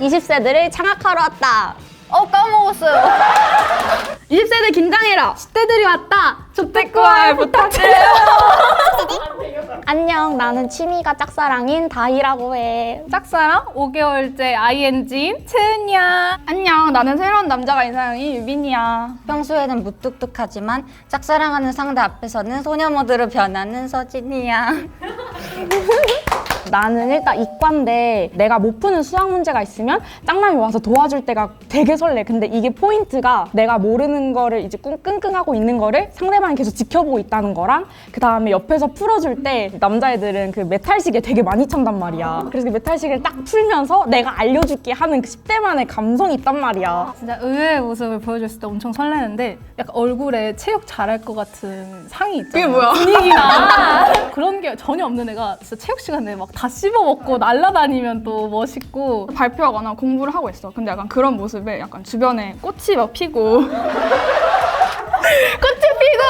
20세들을 장악하러 왔다. 어 까먹었어요. 20세대 긴장해라. 10대들이 왔다. 조태꾸알 부탁드려요. 안녕, 나는 취미가 짝사랑인 다희라고 해. 짝사랑 5개월째 ING인 채은이야. 안녕, 나는 새로운 남자가 이상형인 유빈이야. 평소에는 무뚝뚝하지만 짝사랑하는 상대 앞에서는 소녀 모드로 변하는 서진이야. 나는 일단 이과인데 내가 못 푸는 수학 문제가 있으면 짱남이 와서 도와줄 때가 되게 설레. 근데 이게 포인트가 내가 모르는 거를 이제 꿍- 끙끙하고 있는 거를 상대방이 계속 지켜보고 있다는 거랑 그 다음에 옆에서 풀어줄 때 남자애들은 그 메탈식에 되게 많이 찬단 말이야. 그래서 그 메탈식을 딱 풀면서 내가 알려줄게 하는 그 10대만의 감성이 있단 말이야. 진짜 의외의 모습을 보여줬을 때 엄청 설레는데 약간 얼굴에 체육 잘할 것 같은 상이 있잖아. 그게 뭐야? 분위기나 그런 게 전혀 없는 애가 진짜 체육 시간에 막다 씹어 먹고 날아다니면 또 멋있고 발표하거나 공부를 하고 있어. 근데 약간 그런 모습에 약간 주변에 꽃이 막 피고 꽃이 피고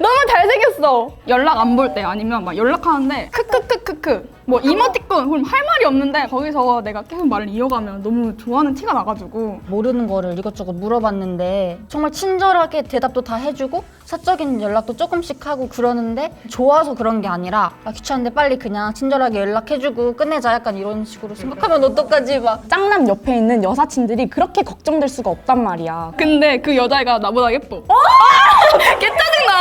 너무 잘생겼어. 연락 안 볼 때 아니면 막 연락하는데 크크크크크 뭐 이모티콘 그럼 할 말이 없는데 거기서 내가 계속 말을 이어가면 너무 좋아하는 티가 나가지고. 모르는 거를 이것저것 물어봤는데 정말 친절하게 대답도 다 해주고 사적인 연락도 조금씩 하고 그러는데 좋아서 그런 게 아니라 아, 귀찮은데 빨리 그냥 친절하게 연락해주고 끝내자 약간 이런 식으로 생각하면 어떡하지? 막. 짱남 옆에 있는 여사친들이 그렇게 걱정될 수가 없단 말이야. 근데 그 여자애가 나보다 예뻐.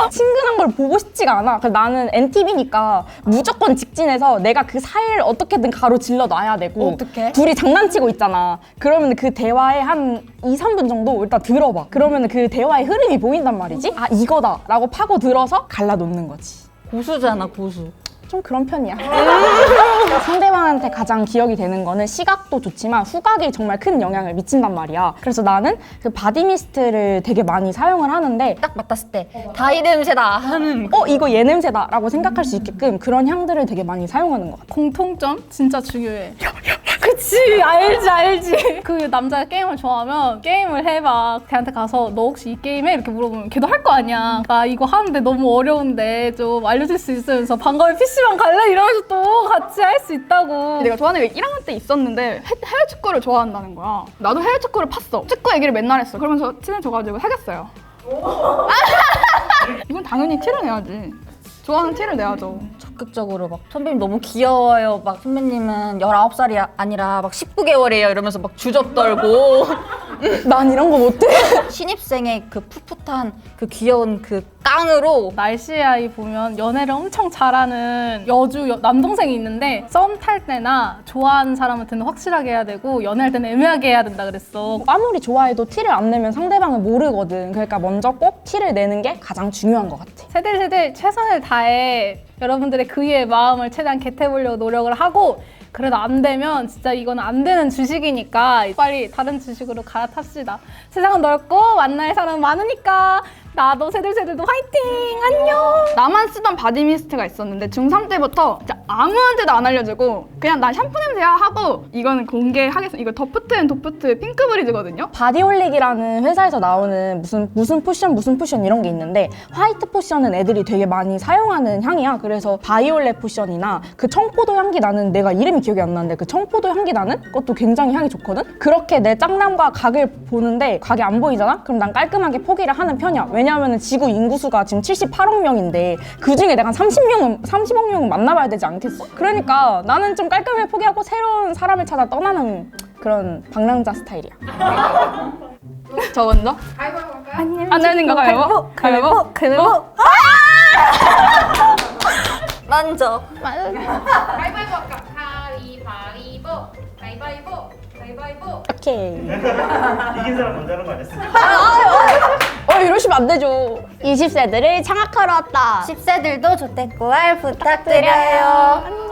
친근한 걸 보고 싶지가 않아. 그래서 나는 NTV니까 무조건 직진해서 내가 그 사이를 어떻게든 가로질러 놔야 되고. 어떡해? 둘이 장난치고 있잖아. 그러면 그 대화에 한 2, 3분 정도 일단 들어봐. 그러면 그 대화의 흐름이 보인단 말이지? 아, 이거다. 라고 파고 들어서 갈라놓는 거지. 고수잖아 고수 좀 그런 편이야. 상대방한테 가장 기억이 되는 거는 시각도 좋지만 후각이 정말 큰 영향을 미친단 말이야. 그래서 나는 그 바디 미스트를 되게 많이 사용을 하는데 딱 맡았을 때 다이 냄새다 하는 어 이거 얘 냄새다라고 생각할 수 있게끔 그런 향들을 되게 많이 사용하는 것 같아. 공통점 진짜 중요해. 그치 알지 알지. 그 남자가 게임을 좋아하면 게임을 해봐. 걔한테 가서 너 혹시 이 게임해 이렇게 물어보면 걔도 할 거 아니야. 나 이거 하는데 너무 어려운데 좀 알려줄 수 있으면서 방과후 PC방 갈래 이러면서 또 같이 할 수 있다고. 내가 좋아하는 게 1학년 때 있었는데 해, 해외 축구를 좋아한다는 거야. 나도 해외 축구를 팠어. 축구 얘기를 맨날 했어. 그러면서 친해져가지고 사귀었어요. 이건 당연히 티를 내야지. 좋아하는 티를 내야죠. 적극적으로 막 선배님 너무 귀여워요. 막 선배님은 19살이 아니라 막 19개월이에요. 이러면서 막 주접 떨고. 난 이런 거 못해. 신입생의 그 풋풋한 그 귀여운 그 깡으로 날씨 아이 보면 연애를 엄청 잘하는 여주 여- 남동생이 있는데 썸 탈 때나 좋아하는 사람한테는 확실하게 해야 되고 연애할 때는 애매하게 해야 된다 그랬어. 아무리 좋아해도 티를 안 내면 상대방을 모르거든. 그러니까 먼저 꼭 티를 내는 게 가장 중요한 것 같아. 세들 세들 최선을 다해 여러분들의 그이의 마음을 최대한 겟해보려고 노력을 하고 그래도 안 되면 진짜 이건 안 되는 주식이니까 빨리 다른 주식으로 갈아탑시다. 세상은 넓고 만날 사람 많으니까 나도 세들 세들도 화이팅 안녕. 나만 쓰던 바디미스트가 있었는데 중3 때부터 진짜 아무한테도 안 알려주고 그냥 난 샴푸 냄새야 하고 이거는 공개하겠습니다. 이거 더프트 앤 도프트 핑크 브리즈거든요. 바디홀릭이라는 회사에서 나오는 무슨 무슨 포션 무슨 포션 이런 게 있는데 화이트 포션은 애들이 되게 많이 사용하는 향이야. 그래서 바이올렛 포션이나 그 청포도 향기 나는 내가 이름이 기억이 안 나는데 그 청포도 향기 나는 것도 굉장히 향이 좋거든. 그렇게 내 짱남과 각을 보는데 각이 안 보이잖아. 그럼 난 깔끔하게 포기를 하는 편이야. 왜냐하면 지구 인구수가 지금 78억 명인데 그 중에 내가 30명은 30억 명은 만나봐야 되지 않겠 어? 그러니까 나는 좀 깔끔하게 포기하고 새로운 사람을 찾아 떠나는 그런 방랑자 스타일이야. 저 먼저. 안 되는 거 가위바위보. 가위바위보. 그리고 만져 가위바위보 할까? 가위바위보 가위바위보 가위바위보 오케이. 이긴 사람 먼저 하는 거 아니었어? 어 이러시면 안 되죠. 20세들을 장악하러 왔다. 10세들도 조태꾸알 부탁드려요